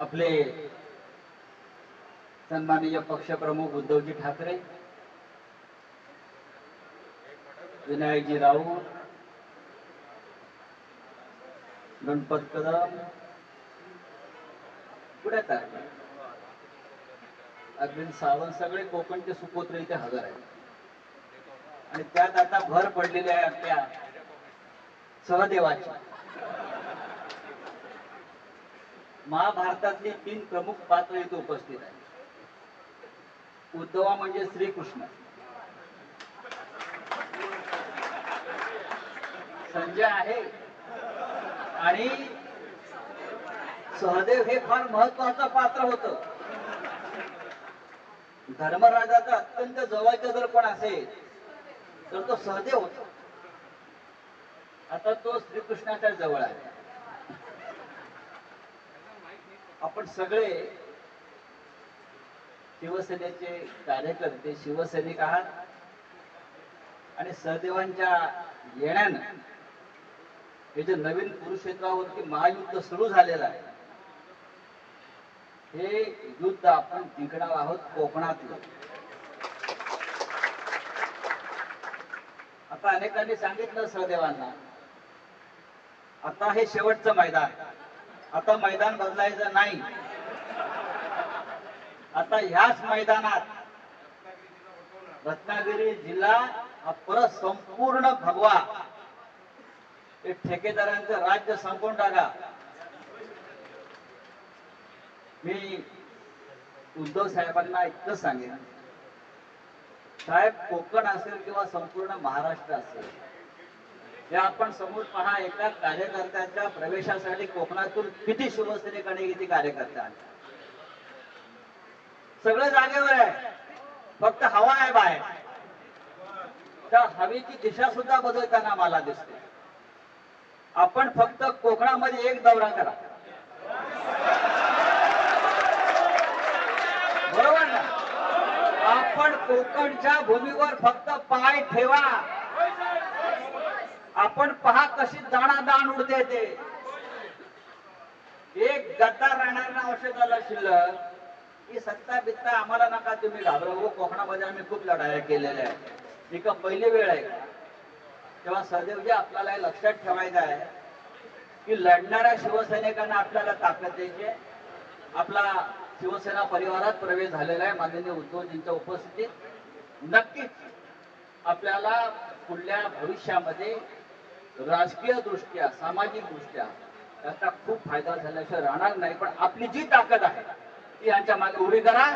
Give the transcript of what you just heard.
आपले सन्माननीय पक्षप्रमुख उद्धवजी ठाकरे विनायकजी राऊत गणपत कदम पुढे अरविंद सावंत सगळे कोकणचे सुपुत्र इथे हजर आहेत. आणि त्यात आता भर पडलेली आहे आपल्या सहदेवाची. महाभारतातली तीन प्रमुख पात्र इथे उपस्थित आहेत. उद्धवा म्हणजे श्रीकृष्ण. संजय आहे. आणि सहदेव हे फार महत्वाचं पात्र होत. धर्मराजाचा अत्यंत जवळचा जर कोण असेल तर तो सहदेव होता. आता तो श्रीकृष्णाच्या जवळ आहे. आपण सगळे शिवसेनेचे कार्यकर्ते शिवसैनिक आहात. आणि सहदेवांच्या येण्यानं हे जे नवीन कुरुक्षेत्रावरती महायुद्ध सुरू झालेलं आहे हे युद्ध आपण जिंकणार आहोत कोकणातलं. आता अनेकांनी सांगितलं सहदेवांना आता हे शेवटचं मैदान. आता मैदान बदलायचं नाही. आता ह्याच मैदानात रत्नागिरी जिल्हा हा परत संपूर्ण भगवा. हे ठेकेदारांचं राज्य संपवून टाका. मी उद्धव साहेबांना इतकंच सांगेन. साहेब कोकण असेल किंवा संपूर्ण महाराष्ट्र असेल हे आपण समोर पहा एका कार्यकर्त्याच्या प्रवेशासाठी कोकणातून किती शिवसेनेकडे किती कार्यकर्ते आले? सगळं जागेवर आहे. फक्त हवा आहे बाहेर. त्या हवेची दिशा सुद्धा बदलताना मला दिसते. आपण फक्त कोकणामध्ये एक दौरा करा. बरोबर ना? आपण कोकणच्या भूमीवर फक्त पाय ठेवा. आपण पहा कशी दाणादाण उडते ते. एक गद्दार राहणार ना औषधाला शिल्लक की सत्ता बित्ता आम्हाला नका तुम्ही घाबरवू. हो, कोकणामध्ये आम्ही खूप लढाया केलेल्या आहेत. ही का पहिली वेळ आहे तेव्हा सहदेवजी आपल्याला हे लक्षात ठेवायचं आहे की लढणाऱ्या शिवसैनिकांना आपल्याला ताकद द्यायची आपला शिवसेना परिवारात प्रवेश झालेला आहे. माननीय उद्धवजींच्या उपस्थितीत नक्कीच आपल्याला पुढल्या भविष्यामध्ये राजकीय दृष्ट्या सामाजिक दृष्ट्या त्याचा खूप फायदा झाल्याशिवाय राहणार नाही. पण आपली जी ताकद आहे ती यांच्या मागे उभी करा.